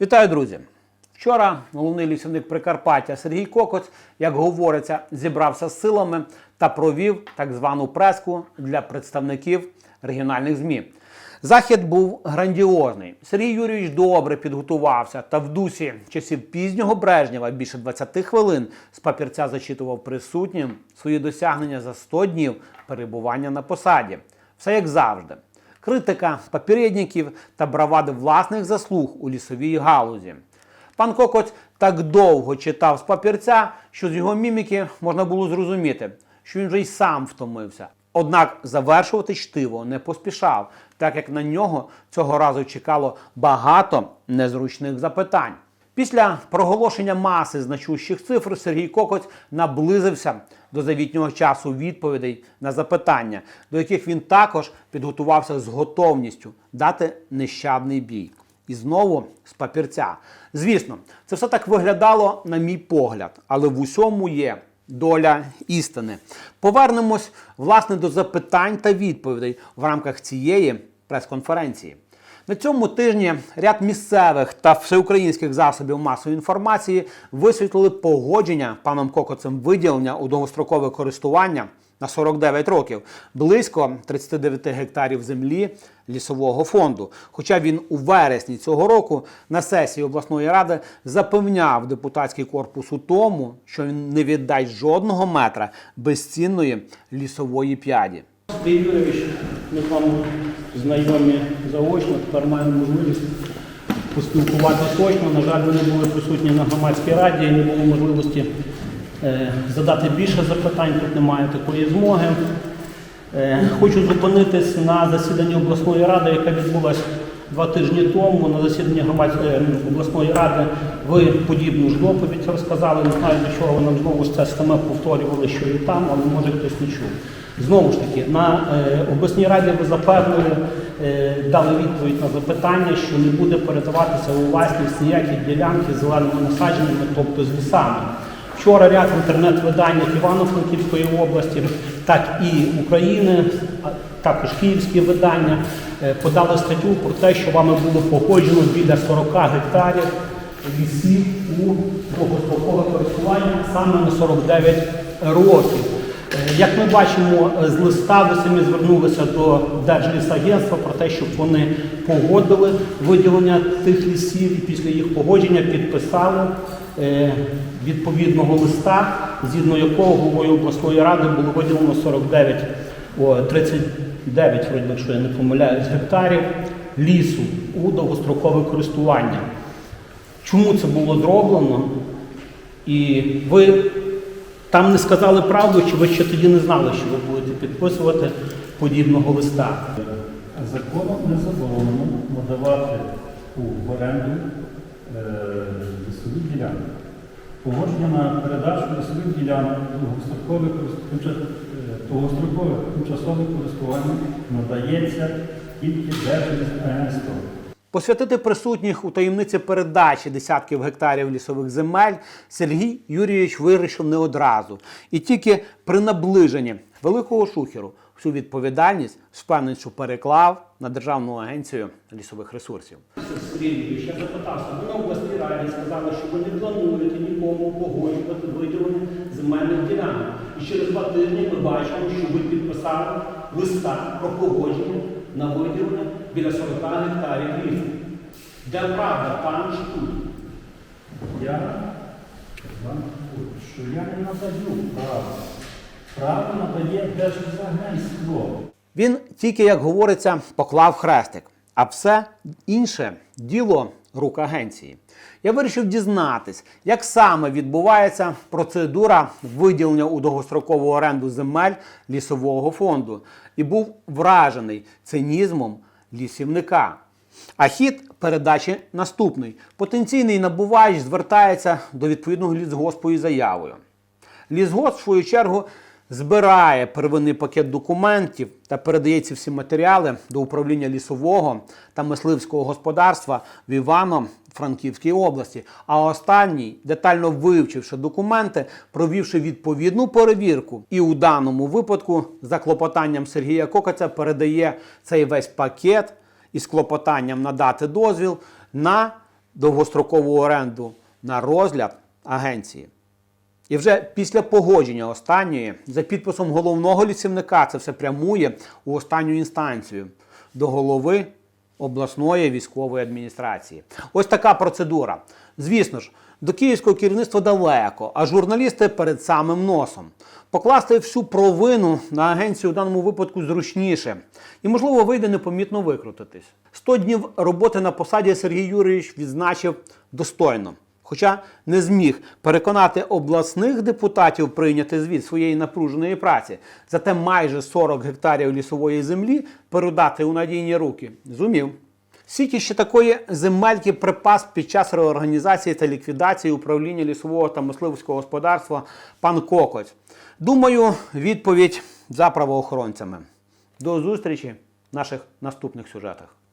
Вітаю, друзі! Вчора головний лісівник Прикарпаття Сергій Кокоць, як говориться, зібрався з силами та провів так звану преску для представників регіональних ЗМІ. Захід був грандіозний. Сергій Юрійович добре підготувався та в дусі часів пізнього Брежнєва більше 20 хвилин з папірця зачитував присутнім свої досягнення за 100 днів перебування на посаді. Все як завжди. Критика попередників та бравади власних заслуг у лісовій галузі. Пан Кокоць так довго читав з папірця, що з його міміки можна було зрозуміти, що він вже й сам втомився. Однак завершувати чтиво не поспішав, так як на нього цього разу чекало багато незручних запитань. Після проголошення маси значущих цифр Сергій Кокоць наблизився до завітнього часу відповідей на запитання, до яких він також підготувався з готовністю дати нещадний бій. І знову з папірця. Звісно, це все так виглядало, на мій погляд, але в усьому є доля істини. Повернемось власне до запитань та відповідей в рамках цієї прес-конференції. На цьому тижні ряд місцевих та всеукраїнських засобів масової інформації висвітлили погодження паном Кокоцем виділення у довгострокове користування на 49 років близько 39 гектарів землі лісового фонду. Хоча він у вересні цього року на сесії обласної ради запевняв депутатський корпус у тому, що він не віддасть жодного метра безцінної лісової п'яді. Юрійович, ми з вами знайомі заочно, тепер маємо можливість поспілкуватися точно. На жаль, ви не були присутні на громадській раді і не було можливості е, задати більше запитань, тут немає такої змоги. Е, хочу зупинитись на засіданні обласної ради, яка відбулася два тижні тому. На засіданні громадської обласної ради ви подібну ж доповідь розказали. Не знаю, до чого ви нам знову це саме повторювали, що і там, але може хтось не чув. Знову ж таки, на е, обласній раді ви запевнили, е, дали відповідь на запитання, що не буде передаватися у власність ніякі ділянки з зеленими насадженнями, тобто з лісами. Вчора ряд інтернет-видань Івано-Франківської області, так і України, також київські видання е, подали статтю про те, що вами було погоджено біля 40 гектарів лісів у довгострокове користування саме на 49 років. Е, Як ми бачимо е, з листа, ви самі звернулися до Держлісагентства про те, щоб вони погодили виділення тих лісів і після їх погодження підписали е, відповідного листа, згідно якого головою обласної ради було виділено 49, о, 39, вроді, якщо я не помиляюсь, гектарів лісу у довгострокове користування. Чому це було зроблено? І ви там не сказали правду, чи ви ще тоді не знали, що ви будете підписувати подібного листа? Законом не заборонено надавати у оренду е, лісові ділянки. Погодження на передачу лісових ділянок тимча- е, тимчасове користування надається тільки Держлісагентством. Посвятити присутніх у таємниці передачі десятків гектарів лісових земель Сергій Юрійович вирішив не одразу. І тільки при наближенні великого шухеру всю відповідальність впевненість, що переклав на Державну агенцію лісових ресурсів. Сергійович, я запитався, ви на обласній раді сказали, що ви не плануєте нікому погоджувати виділення земельних ділянок. І через два тижні ми бачимо, що ви підписали листа про погодження на виділення біля 40 гектарів лісу. Де правда, там чи тут? Я вам кажу, що я не надаю право. Право надає держзагентство. Він тільки, як говориться, поклав хрестик, а все інше діло рук агенції. Я вирішив дізнатись, як саме відбувається процедура виділення у довгострокову оренду земель лісового фонду, і був вражений цинізмом лісівника. А хід передачі наступний: потенційний набувач звертається до відповідного лісгоспу із заявою. Лісгосп, в свою чергу, збирає первинний пакет документів та передає ці всі матеріали до управління лісового та мисливського господарства в Івано-Франківській області. А останній, детально вивчивши документи, провівши відповідну перевірку, і у даному випадку за клопотанням Сергія Кокаця передає цей весь пакет із клопотанням надати дозвіл на довгострокову оренду на розгляд агенції. І вже після погодження останньої, за підписом головного лісівника, це все прямує у останню інстанцію до голови обласної військової адміністрації. Ось така процедура. Звісно ж, до київського керівництва далеко, а журналісти перед самим носом. Покласти всю провину на агенцію у даному випадку зручніше і, можливо, вийде непомітно викрутитись. 100 днів роботи на посаді Сергій Юрійович відзначив достойно. Хоча не зміг переконати обласних депутатів прийняти звіт своєї напруженої праці, зате майже 40 гектарів лісової землі передати у надійні руки зумів. Скільки ще такої земельки припас під час реорганізації та ліквідації управління лісового та мисливського господарства пан Кокоць? Думаю, відповідь за правоохоронцями. До зустрічі в наших наступних сюжетах.